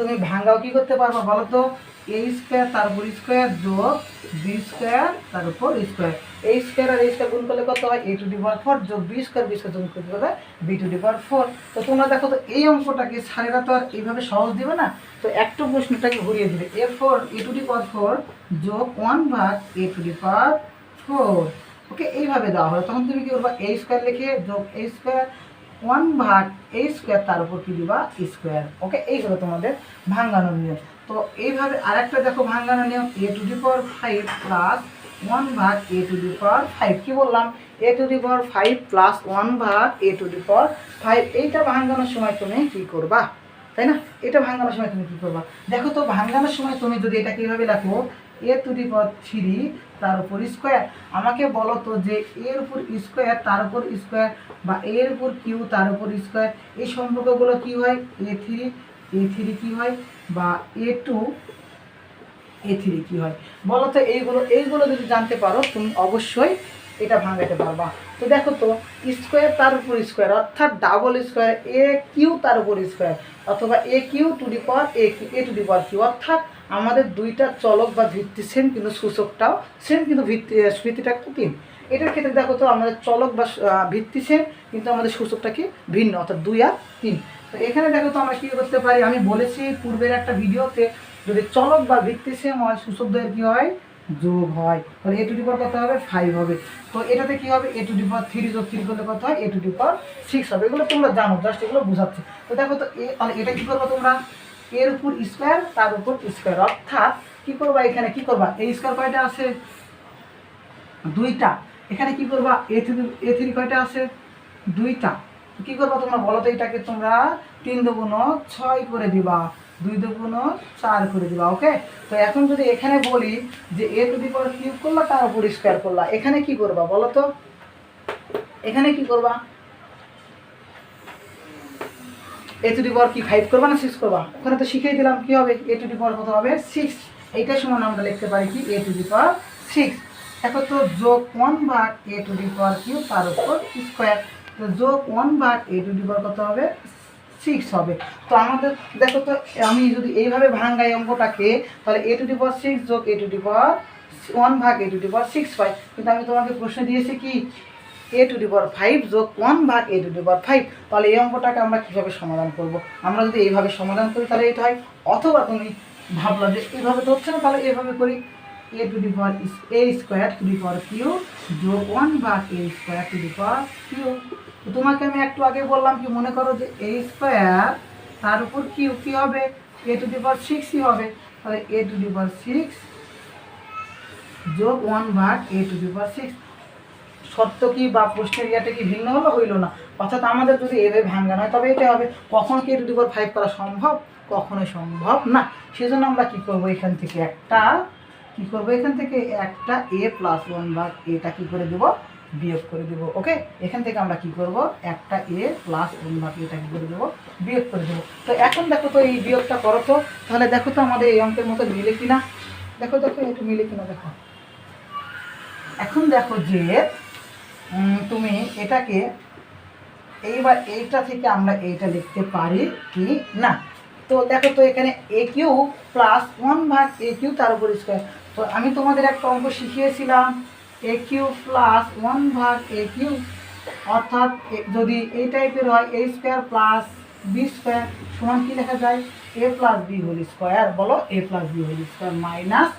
তুমি ভাঙ্গাও কি করতে পারবা বলো তো? এ স্কোয়ার তার উপর স্কোয়ার যোগ বি স্কোয়ার তার উপর স্কোয়ার এই স্কোয়ার আর এই স্কোয়ার গুণ করলে কত হয়? A to the power four যোগ বি স্কোয়ার বি স্কোয়ার যোগ করতে B to the power four তো তোমরা দেখো তো এই অঙ্কটাকে স্যারেরা তো আর এইভাবে সহজ দিবে না? তো একটু প্রশ্নটাকে ঘুরিয়ে দিবে। A four A to the power four যোগ ওয়ান ভাগ A to the power four okay এইভাবে দেওয়া হবে তখন তুমি কি করবা? এ স্কোয়ার লিখে যোগ এ স্কোয়ার ওয়ান ভাগ এ স্কোয়ার তার উপর কি দিবা? স্কোয়ার ওকে এই হলো তোমাদের ভাঙ্গানোর নিয়ম। তো এইভাবে আরেকটা দেখো ভাঙ্গানোর নিয়ম A to the power five plus one ভাগ A to the power five কী বললাম? A to the power five plus one ভাগ A to the power five এইটা ভাঙ্গানোর সময় তুমি কী করবা? তাই না? এটা ভাঙ্গানোর সময় তুমি কী করবা? দেখো তো, ভাঙ্গানোর সময় তুমি যদি এটা কীভাবে লেখো এ টু দি পাওয়ার থ্রি তার উপর স্কোয়ার। আমাকে বলো তো যে এর উপর স্কোয়ার, তার উপর স্কোয়ার বা এর উপর কিউ তার উপর স্কোয়ার, এই সম্পর্কগুলো কি হয়? এ থ্রি এ থ্রি কী হয়? বা এ টু এ থ্রি কী হয়? বলো তো এইগুলো এইগুলো যদি জানতে পারো, তুমি অবশ্যই এটা ভাঙাতে পারবা। তো দেখো তো স্কোয়ার তার উপর স্কোয়ার অর্থাৎ ডাবল স্কোয়ার এ কিউ তার উপর স্কোয়ার অথবা A Q to the power A Q A to the power Q, অর্থাৎ আমাদের দুইটা চলক বা ভিত্তি সেম কিন্তু সূচকটাও সেম কিন্তু ভিত্তি স্মৃতিটা তিন। এটার ক্ষেত্রে দেখো তো, আমাদের চলক বা ভিত্তি সেম কিন্তু আমাদের সূচকটা কি ভিন্ন, অর্থাৎ দুই আর তিন। তো এখানে দেখো তো আমরা কী করতে পারি? আমি বলেছি পূর্বের একটা ভিডিওতে যদি চলক বা ভিত্তি সেম হয় সূচকদের কী হয়? যোগ হয়, তাহলে এ টু ডি পাওয়ার কত হবে? ফাইভ হবে। তো এটাতে কি হবে? A to the power three যোগ থ্রি করলে কত হয়? A to the power six হবে। এগুলো তোমরা জানো জাস্ট এগুলো বোঝাচ্ছে। তো দেখো তো, এ তাহলে এটা কি করব তোমরা? এর উপর স্কোয়ার তার উপর স্কোয়ার অর্থাৎ কি করবা এখানে? কি করবা? এই স্কোয়ার কয়টা আছে? দুইটা। এখানে কি করবা? এ থ্রি এ থ্রি কয়টা আছে? দুইটা। কি করবা তোমরা? বলো তো এটাকে তোমরা। তিন দুগুণ ছয় করে দিবা। দুই দুগুণ চার করে দিবা, ওকে? তো এখন যদি এখানে বলি যে এ টু দি পাওয়ার কিউব করলা, তার উপর স্কোয়ার করলা, এখানে কি করবা বলো তো? এখানে কি করবা? এ টু ডি পাওয়ার কি ফাইভ করবা না সিক্স করবা? ওখানে তো শিখিয়ে দিলাম কি হবে? এ টু ডি পাওয়ার কত হবে? সিক্স এইটার সমান আমরা লিখতে পারি কি? A to the power six এখন তো যোগ ওয়ান ভাগ A to the power Q তার উপর স্কোয়ার। যোগ ওয়ান ভাগ এ টু ডি পাওয়ার কত হবে? সিক্স হবে। তো আমাদের, দেখো তো, আমি যদি এইভাবে ভাঙ্গাই অঙ্কটাকে, তাহলে A to the power six যোগ A to the power one ভাগ A to the power six পাই। কিন্তু আমি তোমাকে প্রশ্ন দিয়েছি কি? এ টু পাওয়ার ফাইভ যোগ ওয়ান ভাগ এ টু পাওয়ার ফাইভ তাহলে এই অঙ্কটাকে আমরা কীভাবে সমাধান করব? আমরা যদি এইভাবে সমাধান করি, তাহলে এটা হয়। অথবা তুমি ভাবলা যে এইভাবে তো হচ্ছে না, তাহলে এইভাবে করি। A to the power A square to the power Q যোগ ওয়ান ভাগ A square to the power Q তো তোমাকে আমি একটু আগে বললাম কি, মনে করো যে এ স্কোয়ার তার উপর কিউ কী হবে? এ টু ডি পাওয়ার সিক্সই হবে। তাহলে A to the power six যোগ ওয়ান ভাগ A to the power six সত্য কি বা প্রশ্নের ইয়াটা কি ভিন্ন হলো হইল না? অর্থাৎ আমাদের যদি এভাবে ভাঙ্গানো হয় তবে এটা হবে। কখন কি টু দি পাওয়ার ফাইভ করা সম্ভব? কখনোই সম্ভব না। সেজন্য আমরা কি করব এখান থেকে একটা কি করব? এখান থেকে একটা এ প্লাস ওয়ান ভাগ এটা কি করে দেব? বিয়োগ করে দেব ওকে এখান থেকে আমরা কি করব? একটা এ প্লাস ওয়ান ভাগ এটা কি করে দেবো? বিয়োগ করে দেবো। তো এখন দেখো তো এই বিয়োগটা করো তো। তাহলে দেখো তো আমাদের এই অঙ্কের মতো মিলে কিনা? দেখো দেখো, একটু মিলে কিনা, দেখো। এখন দেখো যে তুমি এটাকে এইবার এইটা থেকে আমরা এইটা লিখতে পারি কি না? তো দেখো তো এখানে এ কিউ প্লাস ওয়ান ভাগ এ কিউ তার উপর স্কোয়ার তো আমি তোমাদের একটা অঙ্ক শিখিয়েছিলাম। এ কিউ প্লাস ওয়ান ভাগ এ কিউ অর্থাৎ যদি এই টাইপের হয় A square plus B square সমান কী লেখা যায়? A plus B whole square বলো A plus B whole square minus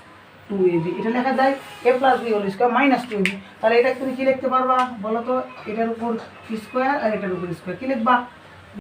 two A B এটা লেখা যায় A plus B whole square minus two B তাহলে এটা তুমি কী লিখতে পারবা? বলো তো, এটার উপর স্কোয়ার আর এটার উপর স্কোয়ার কী লিখবা?